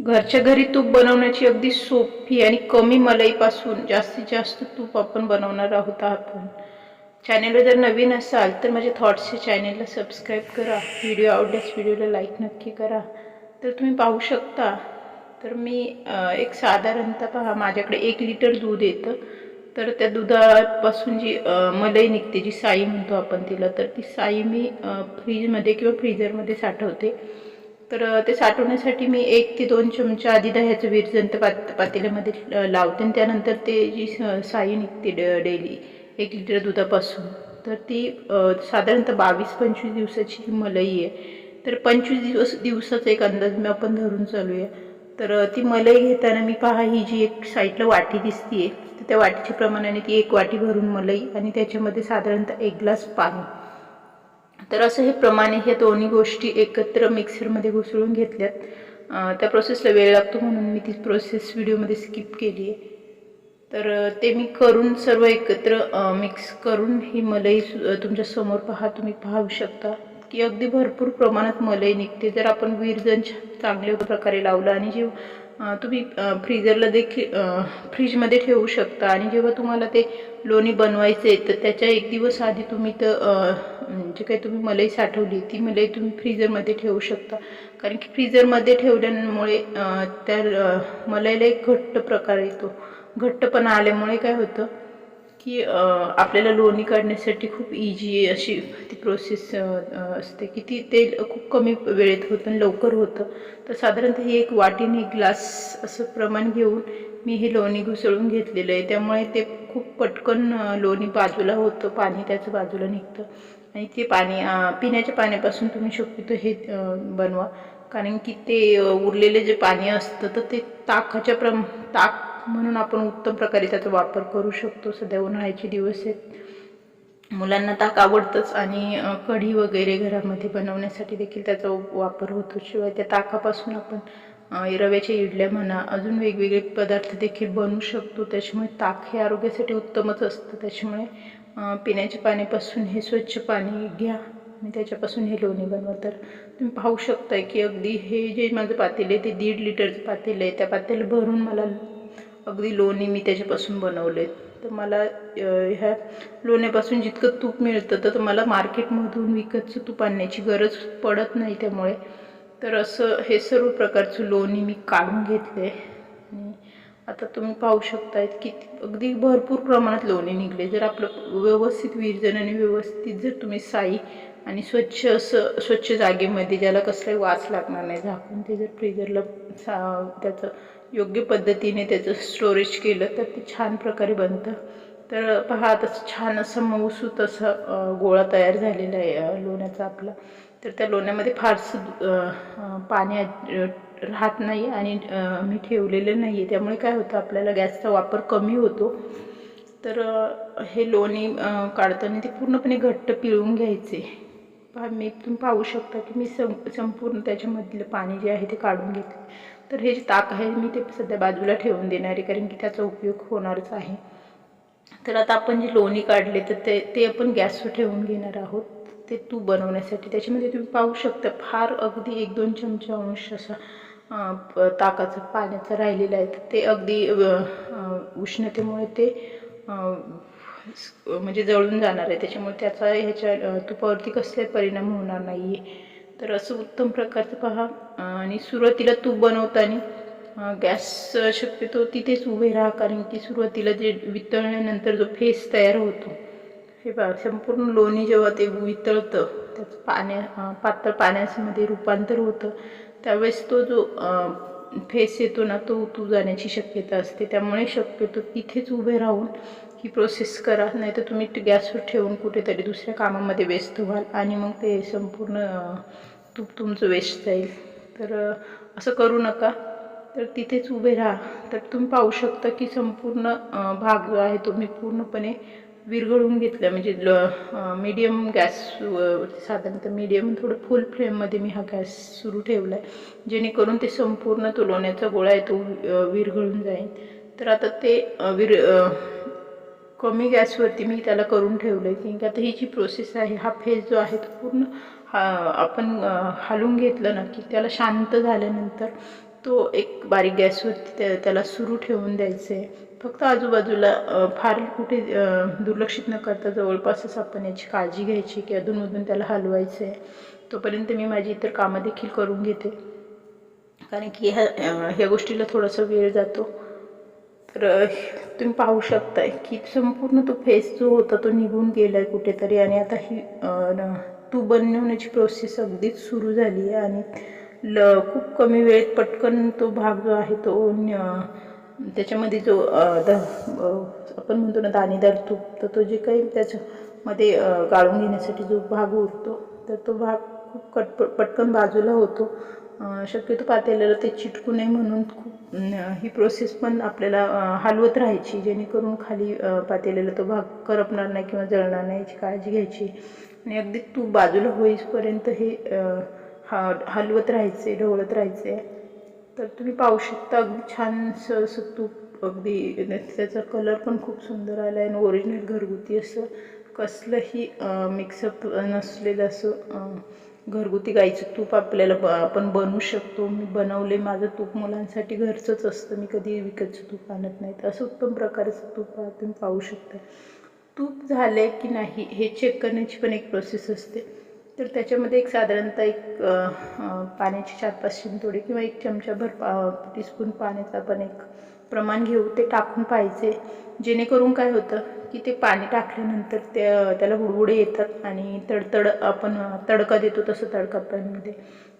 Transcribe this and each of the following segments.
घरच्या घरी तूप बनवण्याची अगदी सोपी आणि कमी मलईपासून जास्तीत जास्त तूप आपण बनवणार आहोत आपण. चॅनेलवर जर नवीन असाल तर माझ्या थॉट्सच्या चॅनेलला सबस्क्राईब करा. व्हिडिओ आवडल्यास व्हिडिओला लाईक नक्की करा. तर तुम्ही पाहू शकता. तर मी एक साधारणतः पहा माझ्याकडे एक लिटर दूध येतं. तर त्या दुधापासून जी मलई निघते जी साई म्हणतो आपण तिला तर ती साई मी फ्रीजमध्ये किंवा फ्रीजरमध्ये साठवते. तर ते साठवण्यासाठी मी एक ते दोन चमचा आधी दह्याचं विरजन पात पातेल्यामध्ये लावते आणि त्यानंतर ते जी स- साई निघते ड डेली एक लिटर दुधापासून तर ती साधारणतः बावीस पंचवीस दिवसाची ही आहे. तर पंचवीस दिवस दिवसाचा एक अंदाज मी आपण धरून चालूया. तर ती मलई घेताना मी पहा ही जी एक साईडला वाटी दिसतीये तर त्या वाटीच्या प्रमाणाने ती एक वाटी भरून मलई आणि त्याच्यामध्ये साधारणतः एक ग्लास पाणी तर असं हे प्रमाणे ह्या दोन्ही गोष्टी एकत्र मिक्सरमध्ये घुसळून घेतल्यात. त्या प्रोसेसला वेळ लागतो म्हणून मी ती प्रोसेस व्हिडिओमध्ये स्किप केली आहे. तर ते मी करून सर्व एकत्र मिक्स करून ही मलाई सु- पहा तुम्ही पाहू शकता. की अगदी भरपूर प्रमाणात मलई निघते. जर आपण विरजन चांगल्या प्रकारे लावलं आणि जे तुम्ही फ्रीजरला देखील फ्रीजमध्ये ठेवू शकता आणि जेव्हा तुम्हाला ते लोणी बनवायचं आहे तर त्याच्या एक दिवस आधी तुम्ही तर जे काही तुम्ही मलई साठवली ती मलई तुम्ही फ्रीजरमध्ये ठेवू शकता. कारण की फ्रीजरमध्ये ठेवल्यामुळे त्या मलईला एक घट्ट प्रकार येतो. घट्टपणा आल्यामुळे काय होतं? की आपल्याला लोणी काढण्यासाठी खूप इजी अशी ती प्रोसेस असते की ती ते खूप कमी वेळेत होतं आणि लवकर होतं. तर साधारणतः हे एक वाटीने ग्लास असं प्रमाण घेऊन मी हे लोणी घुसळून घेतलेलं आहे. त्यामुळे ते खूप पटकन लोणी बाजूला होतं पाणी त्याचं बाजूला निघतं. आणि ते पाणी पिण्याच्या पाण्यापासून तुम्ही शक्यतो हे बनवा. कारण की ते उरलेले जे पाणी असतं तर ते ताकाच्या प्रम ताक म्हणून आपण उत्तम प्रकारे त्याचा वापर करू शकतो. सध्या उन्हाळ्याचे दिवस आहेत. मुलांना ताक आवडतंच आणि कढी वगैरे घरामध्ये बनवण्यासाठी देखील त्याचा वापर होतो. शिवाय त्या ताकापासून आपण रव्याच्या इडल्या म्हणा अजून वेगवेगळे पदार्थ देखील बनवू शकतो. त्याच्यामुळे ताक हे आरोग्यासाठी उत्तमच असतं. त्याच्यामुळे पिण्याच्या पाण्यापासून हे स्वच्छ पाणी घ्या आणि त्याच्यापासून हे लोणी बनवा. तर तुम्ही पाहू शकताय की अगदी हे जे माझं पातेलं आहे ते दीड लिटरचं पातेलं आहे. त्या पातेलं भरून मला अगदी लोणी मी त्याच्यापासून बनवले तर मला ह्या लोण्यापासून जितकं तूप मिळतं तर मला मार्केटमधून विकतचं तूप आणण्याची गरज पडत नाही त्यामुळे. तर असं हे सर्व प्रकारचं लोणी मी काढून घेतले आणि आता तुम्ही पाहू शकतायत की अगदी भरपूर प्रमाणात लोणी निघले जर आपलं व्यवस्थित विरजन आणि व्यवस्थित जर तुम्ही साई आणि स्वच्छ असं स्वच्छ जागेमध्ये ज्याला कसलाही वास लागणार नाही झाकून ते जर फ्रीजरला सा त्याचं योग्य पद्धतीने त्याचं स्टोरेज केलं तर ते छान प्रकारे बनतं. तर पहा तसं छान असं मऊसूत असं गोळा तयार झालेला आहे लोण्याचा आपला. तर त्या लोण्यामध्ये फारसं पाणी राहत नाही आणि मी ठेवलेलं नाही आहे त्यामुळे काय होतं आपल्याला गॅसचा वापर कमी होतो. तर हे लोणी काढताना ते पूर्णपणे घट्ट पिळून घ्यायचे. मी तुम्ही पाहू शकता की मी सं संपूर्ण त्याच्यामधलं पाणी जे आहे ते काढून घेतले. तर हे जे ताक आहे मी ते सध्या बाजूला ठेवून देणार आहे कारण की त्याचा उपयोग होणारच आहे. तर आता आपण जे लोणी काढले तर ते ते आपण गॅसवर ठेवून घेणार आहोत. ते तूप बनवण्यासाठी. त्याच्यामध्ये तुम्ही पाहू शकता फार अगदी एक दोन चमचा अंश असा ताकाचं पाण्याचं राहिलेलं आहे. तर ते अगदी उष्णतेमुळे ते म्हणजे जळून जाणार आहे. त्याच्यामुळे त्याचा ह्याच्या तुपावरती कसलाही परिणाम होणार नाही आहे तर असं उत्तम प्रकारचं पहा. आणि सुरुवातीला तूप बनवताना गॅस शक्यतो तिथेच उभे राहा. कारण की सुरुवातीला जे वितळल्यानंतर जो फेस तयार होतो हे बघा संपूर्ण लोणी जेव्हा ते वितळतं त्याचं पाण्या पातळ पाण्यामध्ये रूपांतर होतं. त्यावेळेस तो जो फेस येतो ना तो उतू जाण्याची शक्यता असते. त्यामुळे शक्यतो तिथेच उभे राहून ही प्रोसेस करा नाही तर तुम्ही गॅसवर ठेवून कुठेतरी दुसऱ्या कामामध्ये व्यस्त व्हाल आणि मग ते संपूर्ण तूप तुमचं वेस्ट जाईल. तर असं करू नका. तर तिथेच उभे राहा. तर तुम्ही पाहू शकता की संपूर्ण भाग जो आहे तो मी पूर्णपणे विरघळून घेतला. म्हणजे मीडियम गॅस साधारणतः मीडियम थोडं फुल फ्लेममध्ये मी हा गॅस सुरू ठेवला आहे जेणेकरून ते संपूर्ण तो लोण्याचा गोळा आहे तो विरघळून जाईल. तर आता ते विर कमी गॅसवरती मी त्याला करून ठेवलं आहे की आता ही जी प्रोसेस आहे हा फेस जो आहे तो पूर्ण हा आपण अं, हलवून घेतलं ना की त्याला शांत झाल्यानंतर तो एक बारीक गॅसवरती त्या त्याला सुरू ठेवून द्यायचं आहे फक्त आजूबाजूला फार कुठे दुर्लक्षित न करता जवळपासच आपण याची काळजी घ्यायची की अधूनमधून त्याला हलवायचं आहे तोपर्यंत मी माझी इतर कामं देखील करून घेते. कारण की ह्या ह्या गोष्टीला थोडासा वेळ जातो. तर तुम्ही पाहू शकताय की संपूर्ण तो फेस जो होता तो निघून गेला आहे कुठेतरी आणि आता ही तू न- तूप बनवण्याची प्रोसेस अगदीच सुरू झाली आहे आणि ल खूप कमी वेळेत पटकन तो भाग जो आहे तो त्याच्यामध्ये जो द आपण म्हणतो ना दाणेदार तूप तर तो जे काही त्याच्यामध्ये गाळून घेण्यासाठी जो भाग उरतो तर तो भाग खूप कट पटकन बाजूला होतो. शक्यतो पातेल्याला ते चिटकू नये म्हणून खूप ही प्रोसेस पण आपल्याला हलवत राहायची. जेणेकरून खाली अ, पातेल्याला तो भाग करपणार नाही किंवा जळणार नाही याची काळजी घ्यायची. आणि अगदी तूप बाजूला होईपर्यंत हे हा हलवत राहायचे ढवळत राहायचे. तर तुम्ही पाहू शकता अगदी छान असं तूप अगदी त्याचा कलर पण खूप सुंदर आला आहे आणि ओरिजिनल घरगुती असं कसलंही मिक्सअप नसलेलं असं घरगुती गाईचं तूप आपल्याला ब आपण बनवू शकतो. मी बनवले माझं तूप मुलांसाठी घरचंच असतं. मी कधी विकतचं तूप आणत नाही. तर असं उत्तम प्रकारचं तूप तुम्ही पाहू शकता. तूप झालं की नाही हे चेक करण्याची पण एक प्रोसेस असते. तर त्याच्यामध्ये एक साधारणतः एक पाण्याची चार पाच शिंतोडे किंवा एक चमचाभर पा टीस्पून पाण्याचं आपण एक प्रमाण घेऊ. ते टाकून पाहिजे जेणेकरून काय होतं की ते पाणी टाकल्यानंतर त्या त्याला बुडबुडे येतात आणि तडतड आपण तडका देतो तसं तडकापणीमध्ये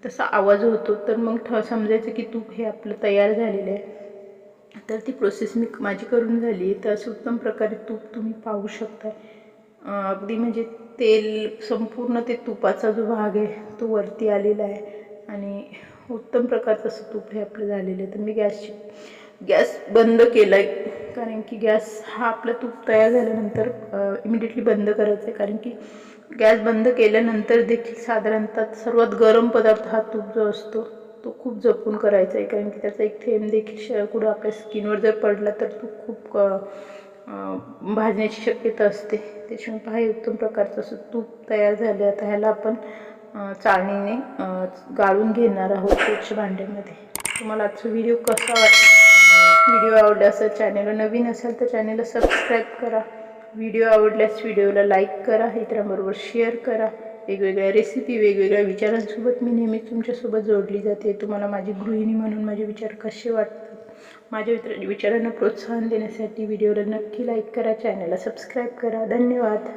तसा आवाज होतो. तर मग ठ समजायचं की तूप हे आपलं तयार झालेलं आहे. तर ती प्रोसेस मी माझी करून झाली. आहे तर असं उत्तम प्रकारे तूप तुम्ही पाहू शकता अगदी म्हणजे तेल संपूर्ण ते तुपाचा जो भाग आहे तो वरती आलेला आहे. आणि उत्तम प्रकारचं असं तूप हे आपलं झालेलं आहे. तर मी गॅसची गॅस बंद केला आहे कारण की गॅस हा आपलं तूप तयार झाल्यानंतर इमिडिएटली बंद करायचं आहे. कारण की गॅस बंद केल्यानंतर देखील साधारणतः सर्वात गरम पदार्थ हा तूप जो असतो तो खूप जपून करायचा आहे. कारण की त्याचा एक थेंब देखील श कुठं आपल्या स्किनवर जर पडला तर तो खूप भाजण्याची शक्यता असते. त्याच्यामुळे पहा उत्तम प्रकारचं असं तूप तयार झालं आता ह्याला आपण चाळणीने गाळून घेणार आहोत स्वच्छ भांड्यामध्ये. तुम्हाला आजचा व्हिडिओ कसा वाटतो व्हिडिओ आवडला असेल चॅनलला नवीन असेल तर चॅनलला सबस्क्राईब करा. व्हिडिओ आवडल्यास व्हिडिओला लाईक करा इतरांबरोबर शेअर करा. वेगवेगळ्या रेसिपी वेगवेगळ्या विचारांसोबत मी नेहमी तुमच्यासोबत जोडली जाते. तुम्हाला माझी गृहिणी म्हणून माझे विचार कसे वाटतात? माझ्या विचार विचारांना प्रोत्साहन देण्यासाठी व्हिडिओला नक्की लाईक करा चॅनलला सबस्क्राईब करा. धन्यवाद.